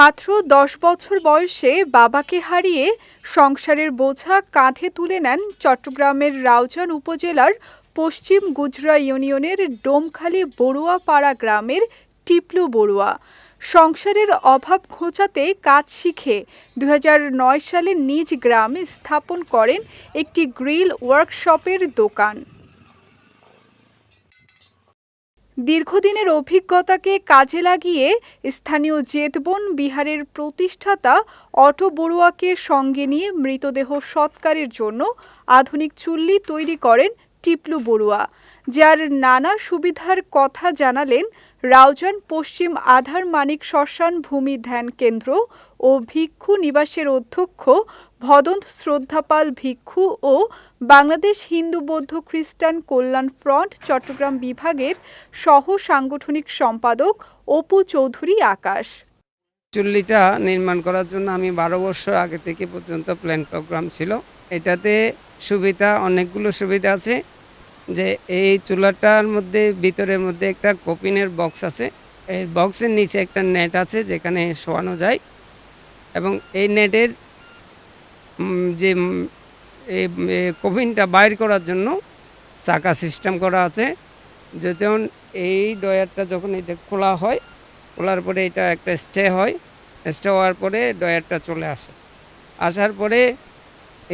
মাত্র দশ বছর বয়সে বাবাকে হারিয়ে সংসারের বোঝা কাঁধে তুলে নেন চট্টগ্রামের রাউজান উপজেলার পশ্চিম গুজরা ইউনিয়নের ডোমখালী বড়ুয়াপাড়া গ্রামের টিপলু বড়ুয়া। সংসারের অভাব ঘোচাতে কাজ শিখে দু হাজার নয় সালে নিজ গ্রামে স্থাপন করেন একটি গ্রিল ওয়ার্কশপের দোকান। দীর্ঘদিনের অভিজ্ঞতাকে কাজে লাগিয়ে স্থানীয় জেতবন বিহারের প্রতিষ্ঠাতা অটো বড়ুয়াকে সঙ্গে নিয়ে মৃতদেহ সৎকারের জন্য আধুনিক চুল্লি তৈরি করেন টিপলু বড়ুয়া, যার নানা সুবিধার কথা জানালেন রাউজান পশ্চিম আধার মানিক শ্মশান ভূমি ধ্যান কেন্দ্র ও ভিক্ষু নিবাসের অধ্যক্ষ ভদন্ত শ্রদ্ধাপাল ভিক্ষু ও বাংলাদেশ হিন্দু বৌদ্ধ খ্রিস্টান কল্যাণ ফ্রন্ট চট্টগ্রাম বিভাগের সহ সাংগঠনিক সম্পাদক অপু চৌধুরী আকাশ। চুল্লিটা নির্মাণ করার জন্য আমি বারো বছর আগে থেকে পর্যন্ত প্ল্যান প্রোগ্রাম ছিল। এটাতে সুবিধা, অনেকগুলো সুবিধা আছে যে এই চুলাটার মধ্যে, ভিতরের মধ্যে একটা কপিনের বক্স আছে। এই বক্সের নিচে একটা নেট আছে যেখানে শোয়ানো যায় এবং এই নেটের যে কপিনটা বাইর করার জন্য চাকা সিস্টেম করা আছে। যখন এই ডয়ারটা যখন এটা খোলা হয়, খোলার পরে এটা একটা স্টে হয়। স্টে হওয়ার পরে ডয়ারটা চলে আসে। আসার পরে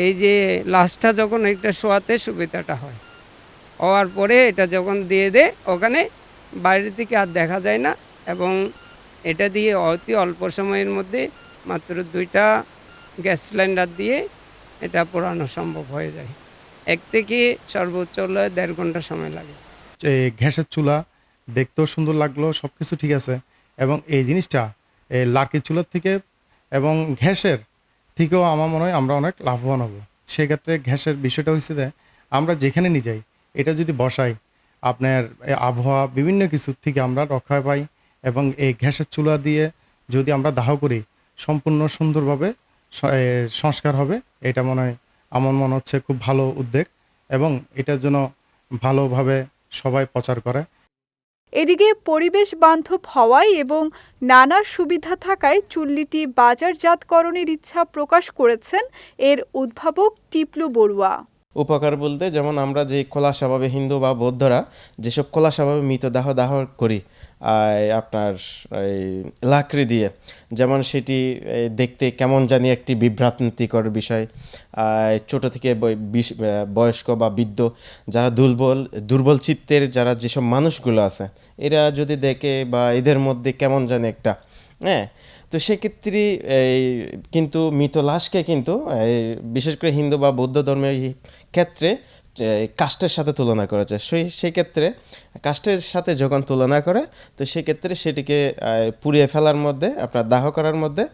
এই যে লাস্টটা যখন এটা শোয়াতে সুবিধাটা হয়, হওয়ার পরে এটা যখন দিয়ে দে, ওখানে বাইরে থেকে আর দেখা যায় না এবং এটা দিয়ে অতি অল্প সময়ের মধ্যে মাত্র দুইটা গ্যাস সিলিন্ডার দিয়ে এটা পোড়ানো সম্ভব হয়ে যায়। এক থেকে সর্বোচ্চ হলে দেড় ঘণ্টা সময় লাগে। ঘ্যাসের চুলা দেখতেও সুন্দর লাগল সব কিছু ঠিক আছে এবং এই জিনিসটা, এই লার্কির চুলার থেকে এবং ঘ্যাসের থেকেও আমার মনে হয় আমরা অনেক লাভবান হব। সেক্ষেত্রে ঘ্যাসের বিষয়টা হচ্ছে যে, আমরা যেখানে নিয়ে যাই, এটা যদি বসাই, আপনার আবহাওয়া বিভিন্ন কিছুর থেকে আমরা রক্ষা পাই এবং এই ঘ্যাসের চুলা দিয়ে যদি আমরা দাহ করি, সম্পূর্ণ সুন্দরভাবে সংস্কার হবে, এটা মনে হয় আমার মনে হচ্ছে খুব ভালো উদ্যোগ এবং এটার জন্য ভালোভাবে সবাই প্রচার করে। এদিকে পরিবেশ বান্ধব হওয়ায় এবং নানা সুবিধা থাকায় চুল্লিটি বাজারজাতকরণের ইচ্ছা প্রকাশ করেছেন এর উদ্ভাবক টিপলু বড়ুয়া। উপকার বলতে যেমন আমরা যে খোলা স্বভাবে হিন্দু বা বৌদ্ধরা যেসব খোলা স্বভাবে মৃতদাহ দাহ করি আপনার এই লাকড়ি দিয়ে, যেমন সেটি দেখতে কেমন জানি একটি বিভ্রান্তিকর বিষয়। ছোট থেকে বয়স্ক বা বৃদ্ধ যারা দুর্বল দুর্বল চিত্তের যারা যেসব মানুষগুলো আছে, এরা যদি দেখে বা এদের মধ্যে কেমন জানি একটা হ্যাঁ তো সেক্ষেত্রে এই কিন্তু মৃত লাশকে কিন্তু বিশেষ করে হিন্দু বা বৌদ্ধ ধর্মের ক্ষেত্রে এই, কাষ্টের সাথে তুলনা করেছে সেই সেই ক্ষেত্রে কাষ্টের সাথে যখন তুলনা করে তো সেক্ষেত্রে সেটিকে পুড়িয়ে ফেলার মধ্যে আপনার দাহ করার মধ্যে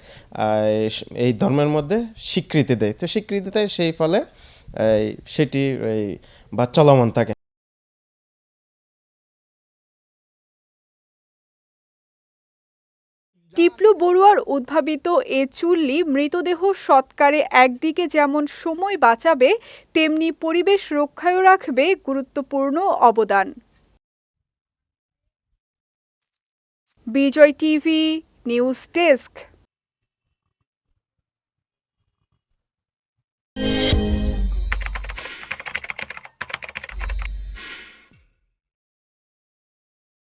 এই ধর্মের মধ্যে স্বীকৃতি দেয়। তো স্বীকৃতি দেয় সেই ফলে সেটি বা চলমান থাকে। টিপলু বড়ুয়ার উদ্ভাবিত এ চুল্লি মৃতদেহ সৎকারে একদিকে যেমন সময় বাঁচাবে, তেমনি পরিবেশ রক্ষায়ও রাখবে গুরুত্বপূর্ণ অবদান। Bijoy TV, news desk.